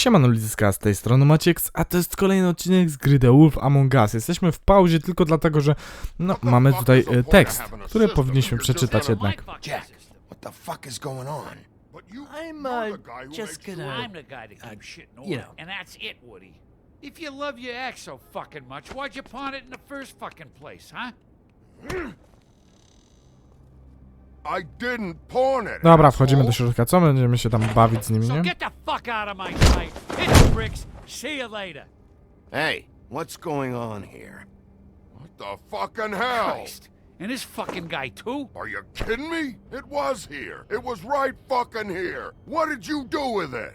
Siemano Lizyska, z tej strony Maciek, a to jest kolejny odcinek z gry The Wolf Among Us. Jesteśmy w pauzie tylko dlatego, że no, mamy tutaj e, tekst, który powinniśmy przeczytać jednak. Jack, what the fuck is going on? I'm uh, just gonna. I'm the guy that keeps shit in you order. know. And that's it, Woody. If you love your ex so fucking much, why'd you pawn it in the first fucking place, huh? Dobra, wchodzimy do asshole. środka, co? Będziemy się tam bawić z nimi, So nie? get the fuck out of my sight. Hit the bricks. See you later. Hey, what's going on here? What the fucking hell? Christ. And this fucking guy, too? Are you kidding me? It was here. It was right fucking here. What did you do with it?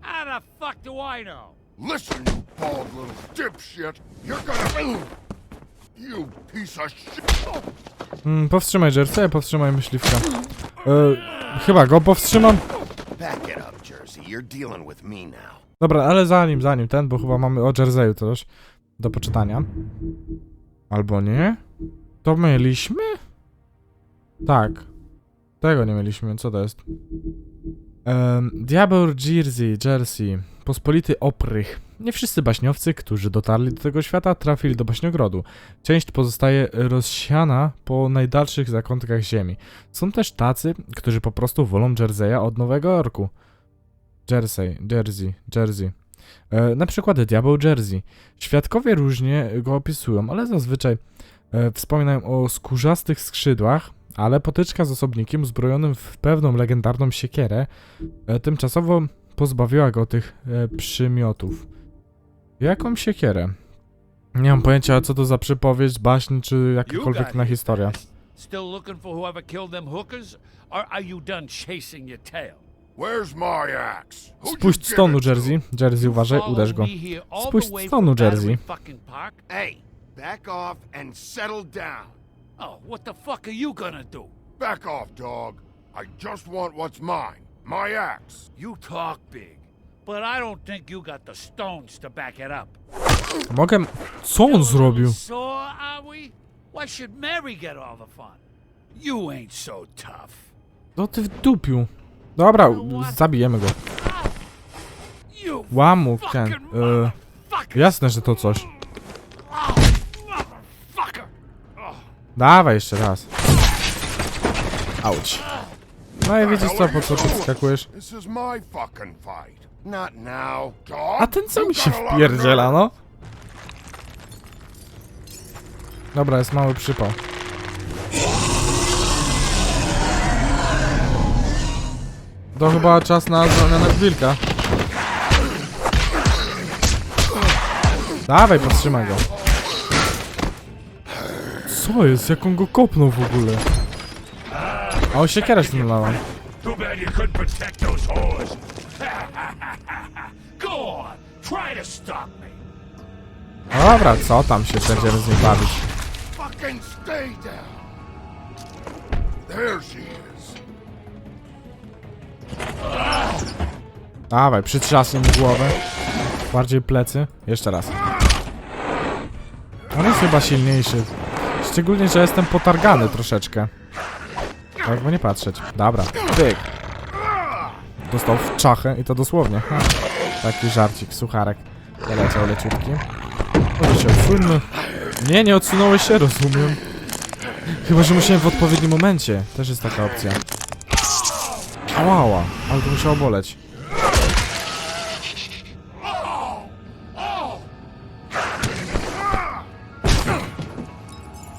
How the fuck do I know? Listen, you bald little dipshit. You're gonna. Mm, powstrzymaj Jersey, powstrzymaj myśliwka. E, chyba go powstrzymam. Dobra, ale zanim, zanim ten, bo chyba mamy o Jerseyu coś do poczytania. Albo nie? To mieliśmy? Tak. Tego nie mieliśmy, co to jest? Um, Diabeł Jersey, Jersey. Pospolity oprych. Nie wszyscy baśniowcy, którzy dotarli do tego świata, trafili do baśniogrodu. Część pozostaje rozsiana po najdalszych zakątkach ziemi. Są też tacy, którzy po prostu wolą Jerseya od Nowego Jorku. Jersey, Jersey, Jersey. E, na przykład Diabeł Jersey. Świadkowie różnie go opisują, ale zazwyczaj e, wspominają o skórzastych skrzydłach, ale potyczka z osobnikiem uzbrojonym w pewną legendarną siekierę e, tymczasowo pozbawiła go tych e, przymiotów. Jaką siekierę? Nie mam pojęcia, co to za przypowieść, baśń, czy jakakolwiek inna historia. Still looking for whoever killed them hookers? Or are you done chasing your tail? Where's my axe? Spuść give z tonu, it to? Jersey. Jersey, uważaj, uderz go. Spuść way z tonu, from Battery Jersey. Hey, back off and settle down. Oh, what the fuck are you gonna do? Back off, dog. I just want what's mine. My axe. You talk big, but I don't think you got the stones to back it up. Mogę... Co on zrobił? Sore, are we? Why should Mary get all the fun? You ain't so tough. No ty wdupił. Dobra, zabijemy go. You Łamów ten. fucking motherfucker! jasne, że to coś. Oh, motherfucker! Oh, Dawaj jeszcze raz. Auć. No i wiecie co, po co podskakujesz? This is my fucking fight. A ten co mi się wpierdziela, no? Dobra, jest mały przypał. To chyba czas na zmianę wilka. Dawaj, powstrzymaj go. Co jest? Jak on go kopnął w ogóle? A on siekierę znalazłem. Too bad you couldn't protect those whores. Go on, try to stop me. Dobra, co tam się będziemy z nim bawić? Fucking stay down. There she is. Dawaj, przytrzasnij głowę. Bardziej plecy. Jeszcze raz. On jest chyba silniejszy. Szczególnie, że jestem potargany troszeczkę. Jakby nie patrzeć. Dobra, tyk. Dostał w czachę i to dosłownie. Ha. Taki żarcik, sucharek. Poleciał leciutki. Może się odsunę. Nie, nie odsunąłeś się, rozumiem. Chyba, że musiałem w odpowiednim momencie. Też jest taka opcja. Ałała, ale to musiało boleć.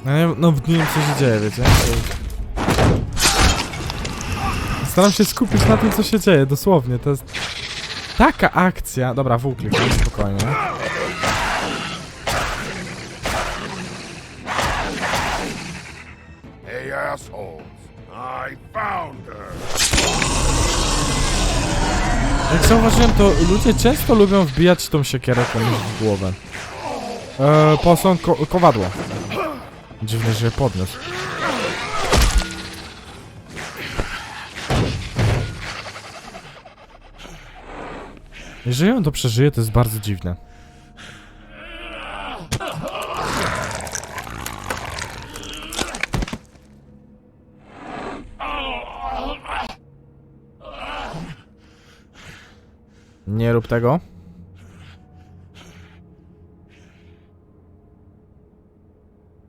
No, no nie wiem co się dzieje, wiecie? Staram się skupić na tym co się dzieje, dosłownie, to jest... Taka akcja... Dobra, w klikam, spokojnie. Hey, assholes. I found her. Jak zauważyłem, to ludzie często lubią wbijać tą siekierę komuś w głowę. Eee, posąg ko kowadło. Dziwne, że je podniósł. Jeżeli on to przeżyje, to jest bardzo dziwne. Nie rób tego.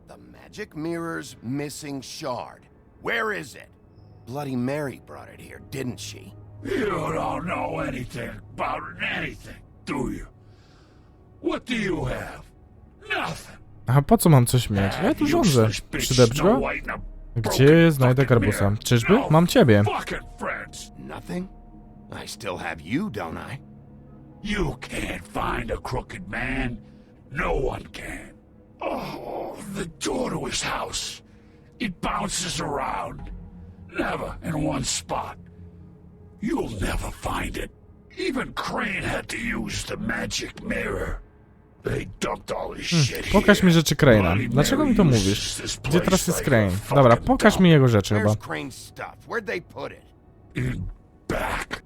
The magic mirror's missing shard. Where is it? Bloody Mary brought it here, didn't she? You don't know anything about anything, do you? What do you have? Nothing. A po co mam coś mieć? Ja tu rządzę. Przydepcz go? And a Gdzie znajdę garbusa? Czyżby? No Mam ciebie. Nothing? I still have you, don't I? You can't find a crooked man. No one can. Oh, the door to his house. It bounces around. Never in one spot. You'll never find it. Even Crane had to use the magic mirror. They dumped all his shit Hmm, Pokaż here. mi rzeczy Crane'a. Dlaczego mi to mówisz? Gdzie teraz jest Crane? Dobra, pokaż mi jego rzeczy chyba. Stuff? Where'd they put it? in back.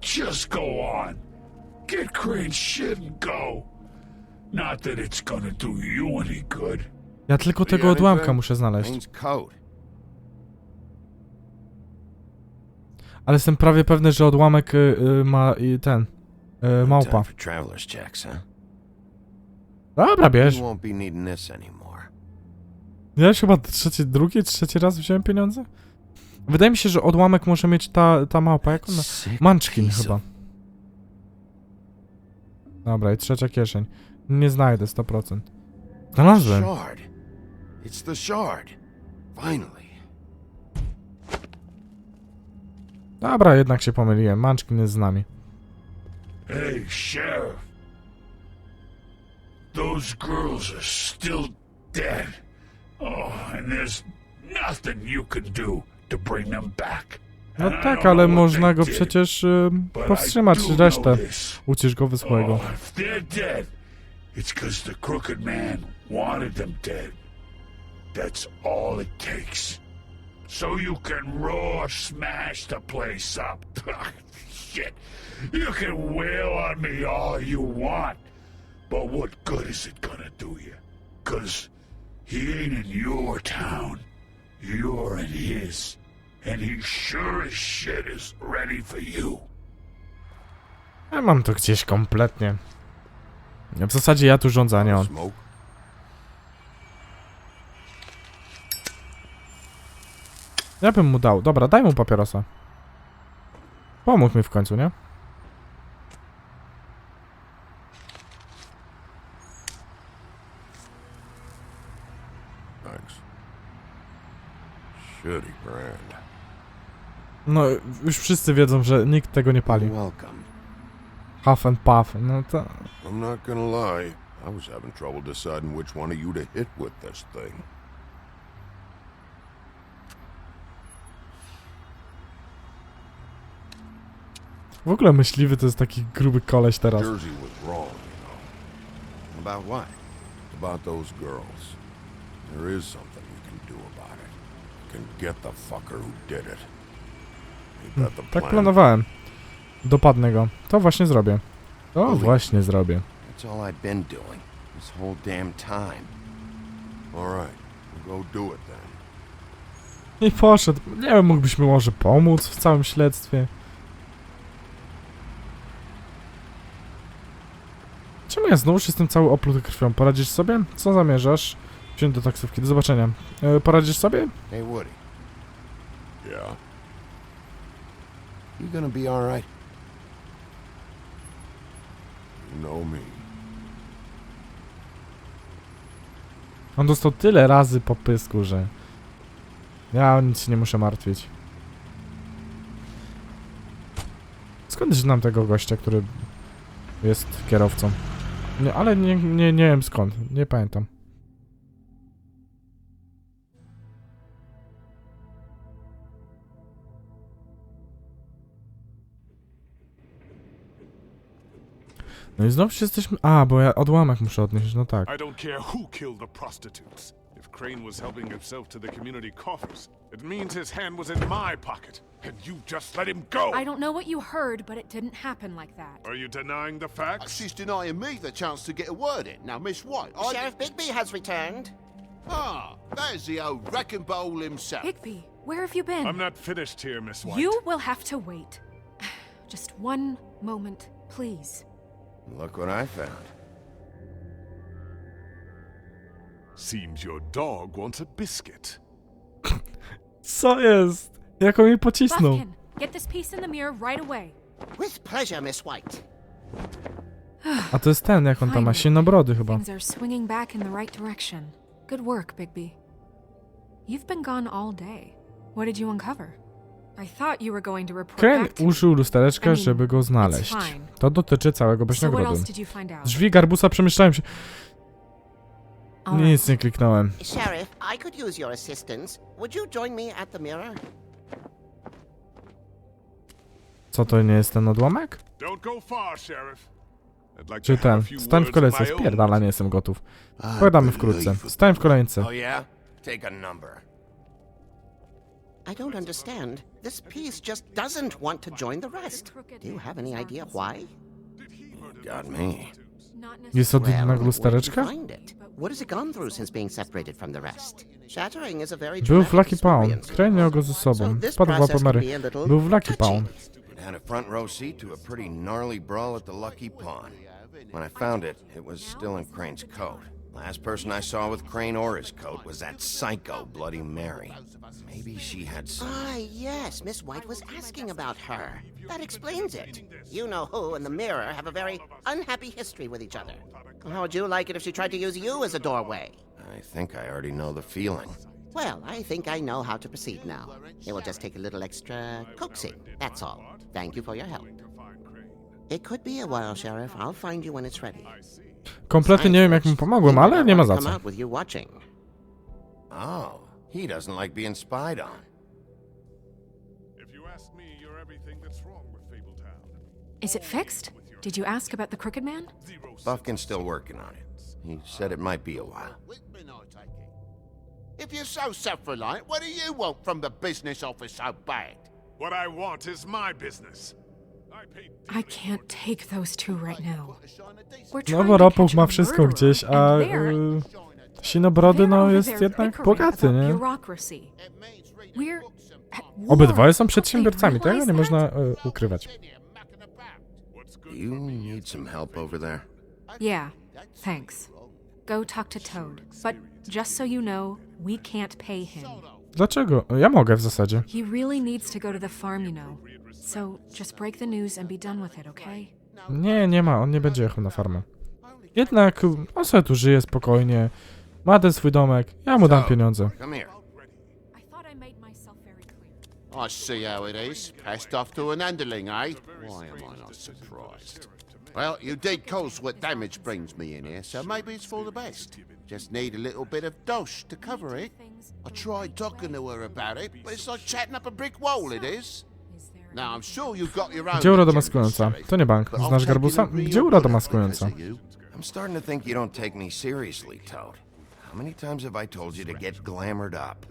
Just go on. Get Crane's shit and go. Not that it's gonna do you any good. Ja tylko tego odłamka muszę znaleźć. Ale jestem prawie pewny, że odłamek y, y, ma i ten. Y, małpa. Checks, huh? Dobra, bierz. Ja już chyba trzeci, drugi, trzeci raz wziąłem pieniądze? Wydaje mi się, że odłamek może mieć ta, ta małpa. Jak ona? Munchkin chyba. Dobra, i trzecia kieszeń. Nie znajdę 100%. Znalazłem. It's the shard. Finally. Dobra, jednak się pomyliłem. Munchkin jest z nami. Hey, Sheriff. Those girls are still dead. Oh, and there's nothing you can do to bring them back. No tak, ale można go przecież y, powstrzymać resztę. Ucisz go wysłego. Oh, it's because the crooked man wanted them dead. That's all it takes. So you can roar smash the place up. Shit. You can wail on me all you want. But what good is it gonna do you? Cause he ain't in your town. You're in his. And he sure as shit is ready for you. Ja mam to gdzieś kompletnie. W zasadzie ja tu rządzę, a nie on. Smoke. Ja bym mu dał. Dobra, daj mu papierosa. Pomógł mi w końcu, nie? No, już wszyscy wiedzą, że nikt tego nie pali. Huff and puff. No to... I'm not gonna lie. I was having trouble deciding which one of you to hit with this thing. W ogóle myśliwy to jest taki gruby koleś teraz. Jersey was wrong, you know. About what? About those girls. There is something you can do about it. You can get the fucker who did it. The Tak plan? planowałem. Dopadnę go. To właśnie zrobię. To właśnie zrobię. That's all I've been doing this whole damn time. All right, we'll go do it then. I poszedł. Nie wiem, mógłbyś mi może pomóc w całym śledztwie. Czemu ja znowuż jestem cały opluty krwią? Poradzisz sobie? Co zamierzasz? Wziąć do taksówki. Do zobaczenia. E, poradzisz sobie? Hey, Woody, Yeah. you gonna be all right? You know me. On dostał tyle razy po pysku, że... Ja o nic się nie muszę martwić. Skąd znam tego gościa, który jest kierowcą? Nie, ale nie, nie, nie wiem skąd. Nie pamiętam. No i znowu jesteśmy... A, bo ja odłamek muszę odnieść, no tak. I don't care who killed. If Crane was helping himself to the community coffers, it means his hand was in my pocket, and you just let him go! I don't know what you heard, but it didn't happen like that. Are you denying the facts? She's denying me the chance to get a word in. Now, Miss White, I... Sheriff Bigby has returned. Ah, there's the old wrecking bowl himself. Bigby, Where have you been? I'm not finished here, Miss White. You will have to wait. Just one moment, please. Look what I found. Seems your dog wants a biscuit. Co jest? Jak on mi pocisnął? Buffkin, get this piece in the mirror right away. With pleasure, Miss White. A to jest ten, jak on tam ma, sienobrody chyba. Things are swinging back in the right direction. Good work, Bigby. You've been gone all day. What did you uncover? I thought you were going to report Crane back to użył lustereczka, żeby go znaleźć. To dotyczy całego So what Baśniogrodu. else did you find out? Drzwi garbusa przemieszczają się. Nic nie kliknąłem. Sheriff, I could use your assistance. Would you join me at the mirror? Co to nie jest ten odłamek? Don't go far, Sheriff. I'd like Czy to have ten? few Stań w words kolejce, my own. spierdala, nie jestem gotów. Pogadamy wkrótce. Stań w kolejce. Oh, yeah? Take a number. I don't understand. This piece just doesn't want to join the rest. Do you have any idea why? Got me. Not Jest od Well, innego where did you lustereczka? find it? What has it gone through since being separated from the rest? Shattering is a very Był w traumatic Lucky Pound. experience. Crane miał go ze So sobą. this Wpadł w process can łapomary. be a little Był w Lucky touchy. Pound. It had a front row seat to a pretty gnarly brawl at the Lucky Pawn. When I found it, it was still in Crane's coat. Last person I saw with Crane or his coat was that psycho Bloody Mary. Maybe she had some. Ah, yes, Miss White was asking about her. That explains it. You know who and the mirror have a very unhappy history with each other. How would you like it if she tried to use you as a doorway? I think I already know the feeling. Well, I think I know how to proceed now. It will just take a little extra coaxing, that's all. Thank you for your help. It could be a while, Sheriff. I'll find you when it's ready. Kompletnie nie wiem jak mu pomogłem, ale nie ma za Come co. out with you watching. Oh, he doesn't like being spied on. If you ask me, you're everything that's wrong with Fabletown. Is it fixed? Did you ask about the Crooked Man? Buffkin's still working on it. He said it might be a while. If you're so self-reliant, what do you want from the business office so bad? What I want is my business. I can't take those two right now. We're No trying bo to Ropuch catch ma a wszystko gdzieś, and a they're- y, Sinobrody no jest jednak bogaty, nie? Obydwoje są przedsiębiorcami, tego nie można y, ukrywać. You need some help over there? Yeah, thanks. Go talk to Toad. But just so you know, we can't pay him. Dlaczego? Ja mogę w zasadzie. He really needs to go to the farm, you know. So just break the news and be done with it, okay? Nie, nie ma, on nie będzie jechał na farmę. Jednak on sobie tu żyje spokojnie, ma ten swój domek, ja mu dam pieniądze. Come here. I thought I made myself very clear. I see how it is. Passed off to an underling, eh? Why am I not surprised? Well, you did cause what damage brings me in here, so maybe it's for the best. Just need a little bit of dosh to cover it. I tried talking to her about it, but it's like chatting up a brick wall, it is. Is there Now, I'm sure you've got your own... Gdzie uroda agendas, maskująca? To nie bank. Znasz Garbusa? Gdzie uroda maskująca? I'm starting to think you don't take me seriously, Toad. How many times have I told you to get glamored up?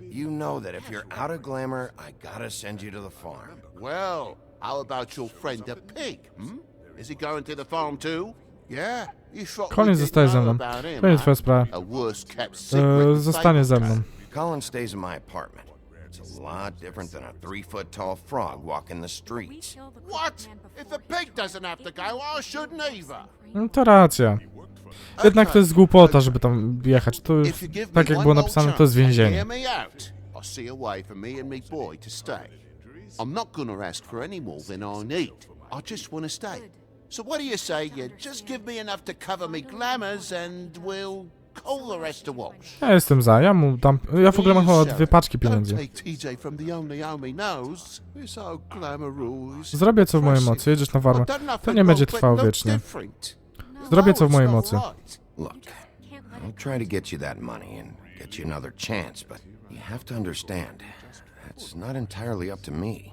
You know that if you're out of glamour, I gotta send you to the farm. Well, how about your friend the pig, hmm? Is he going to the farm too? Yeah, you thought we Koniec didn't zostaje ze mną. about To nie twoja sprawa. A worse kept E, zostanie ze mną. Colin stays in my apartment. It's a lot different than a three foot tall frog walking the we streets. What? If the pig doesn't have to go, I shouldn't either. No to racja. Jednak to jest głupota, żeby tam jechać. To me tak jak było napisane, to jest więzienie. I'm not gonna ask for any more than I need. I just want to stay. So what do you say? You just give me enough to cover me glamours, and we'll call the rest a wash. Ja jestem za, ja mu dam... Ja w ogóle mam chyba dwie paczki pieniędzy. Zrobię co w mojej mocy, jedziesz na farmę. To nie będzie trwało wiecznie. Different. Zrobię co w mojej mocy. Look, I'll it try to get you that money and get you another chance, but you have to understand, that's not entirely up to me.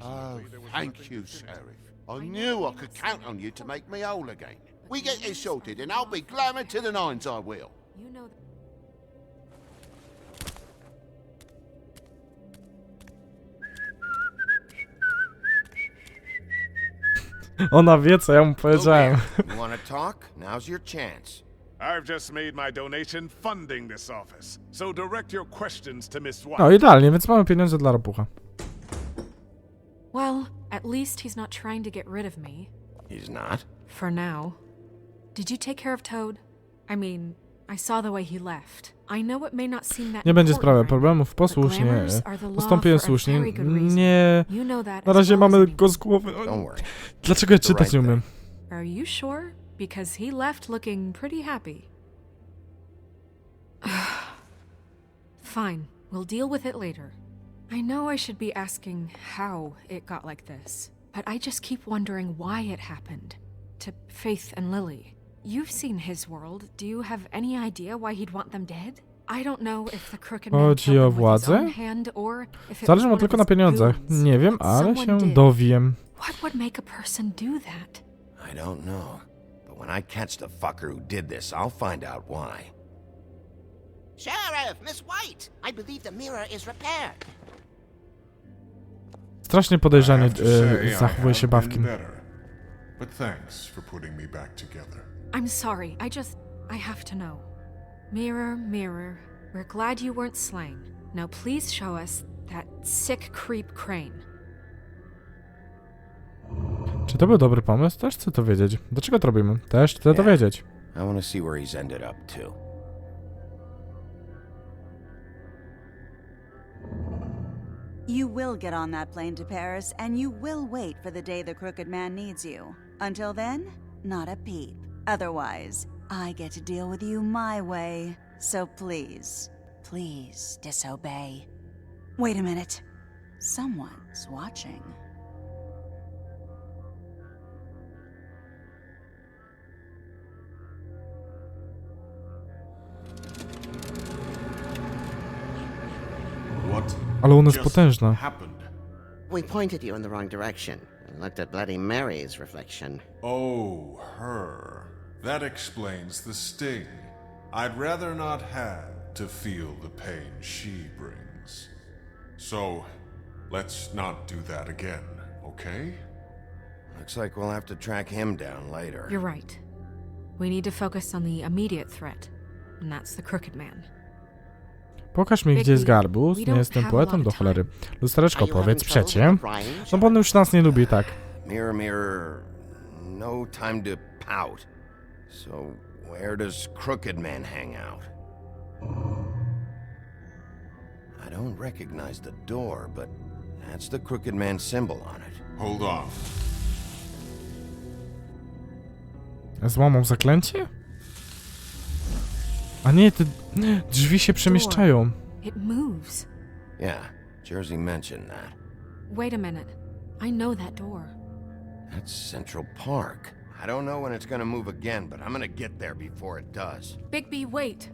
Oh, thank you, Sheriff. I knew I could count on you to make me whole again. We get this sorted, and I'll be glamour to the nines, I will. You know Ona wie, co ja mu powiedziałem. You want to talk? Now's your chance. I've just made my donation funding this office, so direct your questions to Miss White. No idealnie, więc mamy pieniądze dla ropucha. Well, at least he's not trying to get rid of me. He's not? For now. Did you take care of Toad? I mean, I saw the way he left. I know it may not seem that Nie będzie important sprawy problemów, but posłusznie. are the law Postąpiłem słusznie. very good reason. Nie. You know that Na razie mamy go z głowy. Don't worry. Dlaczego ja The czytać right nie umiem? Are you sure? Because he left looking pretty happy. Fine, we'll deal with it later. I know I should be asking how it got like this, but I just keep wondering why it happened. To Faith and Lily. You've seen his world. Do you have any idea why he'd want them dead? I don't know if the crooked man Chodzi killed o them with his władzę? own hand or if it Zależy was mu one tylko na his pieniądzach. goons. Nie wiem, ale someone się did. dowiem. What would make a person do that? I don't know. But when I catch the fucker who did this, I'll find out why. Sheriff, Miss White, I believe the mirror is repaired. Strasznie podejrzanie e, zachowuje się Bawkin. better. But thanks for putting me back together. I'm sorry. I just. I have to know. Mirror, mirror, we're glad you weren't slain. Now please show us that sick creep crane. Czy to był dobry pomysł? Też chcę to wiedzieć. Dlaczego to robimy? Też chcę to Nie. wiedzieć. I want to see where he's ended up, too. You will get on that plane to Paris, and you will wait for the day the Crooked Man needs you. Until then, not a peep. Otherwise, I get to deal with you my way. So please, please disobey. Wait a minute. Someone's watching. What Ale ona jest just potężna. happened? We pointed you in the wrong direction and looked at Bloody Mary's reflection. Oh, her. That explains the sting. I'd rather not have to feel the pain she brings. So, let's not do that again, okay? Looks like we'll have to track him down later. You're right. We need to focus on the immediate threat, and that's the crooked man. Pokaż mi, gdzie jest garbus. Nie jestem poetą do cholery. Having powiedz przecie. No bo on już nas nie lubi, tak. Mirror, mirror, no time to pout. So, where does Crooked Man hang out? I don't recognize the door, but that's the Crooked Man symbol on it. Hold on. Złamał zaklęcie? A nie, te drzwi się przemieszczają. It moves. Yeah, Jersey mentioned that. Wait a minute. I know that door. That's Central Park. I don't know when it's gonna move again, but I'm gonna get there before it does. Bigby, wait.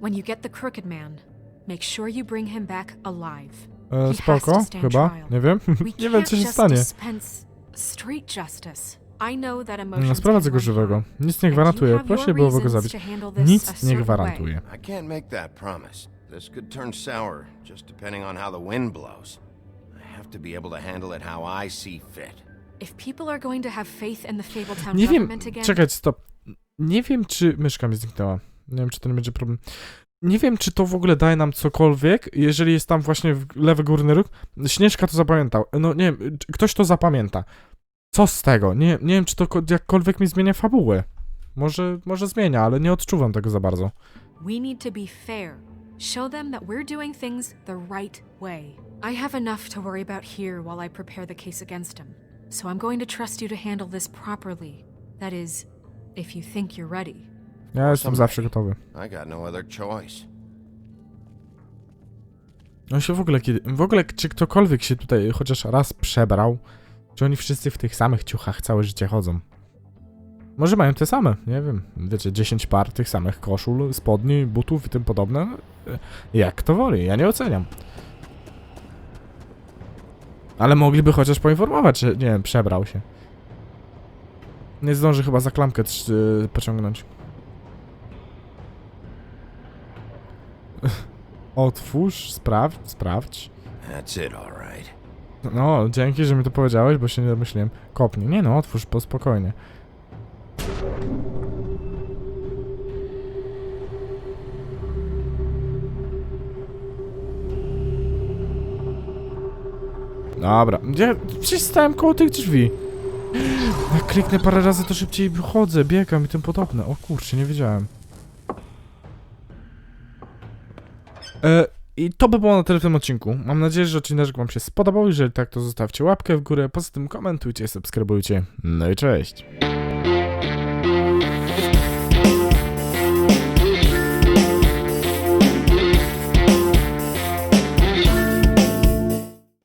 When you get the crooked man, make sure you bring him back alive. E, He has spoko, to stand chyba. trial. Nie wiem. We nie wiem, can't co się just stanie. dispense street justice. No, sprowadzę go żywego. Nic nie your Proszę byłoby go zabić. to handle this a Nic nie certain gwarantuję. I can't make that promise. This could turn sour, just depending on how the wind blows. I have to be able to handle it how I see fit. If people are going to have faith in the Fabletown Nie wiem, czekać, stop. Nie wiem, czy myszka mi zniknęła. Nie wiem, czy to nie będzie problem. Nie wiem, czy to w ogóle daje nam cokolwiek, jeżeli jest tam właśnie w lewy górny róg. Śnieżka to zapamiętał. No nie wiem, czy ktoś to zapamięta. Co z tego? Nie, nie wiem, czy to ko- jakkolwiek mi zmienia fabułę. Może, może zmienia, ale nie odczuwam tego za bardzo. we need to be fair. Show them that we're doing things the right way. I have enough to worry about here while I prepare the case against him. So I'm going to trust you to handle this properly. That is, if you think you're ready. Ja jestem zawsze gotowy. I got no other choice. No się w ogóle kiedy. W ogóle, czy ktokolwiek się tutaj chociaż raz przebrał? Czy oni wszyscy w tych samych ciuchach całe życie chodzą? Może mają te same, nie wiem. Wiecie, 10 par tych samych koszul, spodni, butów i tym podobne. No, Jak kto woli, ja nie oceniam. Ale mogliby chociaż poinformować, że nie wiem, przebrał się. Nie zdąży chyba za klamkę trz- y, pociągnąć. Otwórz, sprawdź, sprawdź. That's it, all right. No, dzięki, że mi to powiedziałeś, bo się nie domyśliłem. Kopnij. Nie no, otwórz, po spokojnie. Dobra, gdzie przecież stałem koło tych drzwi. Jak kliknę parę razy, to szybciej chodzę, biegam i tym podobne. O kurczę, nie wiedziałem. E, i to by było na tyle w tym odcinku. Mam nadzieję, że odcinek wam się spodobał. Jeżeli tak, to zostawcie łapkę w górę. Poza tym komentujcie, subskrybujcie. No i cześć.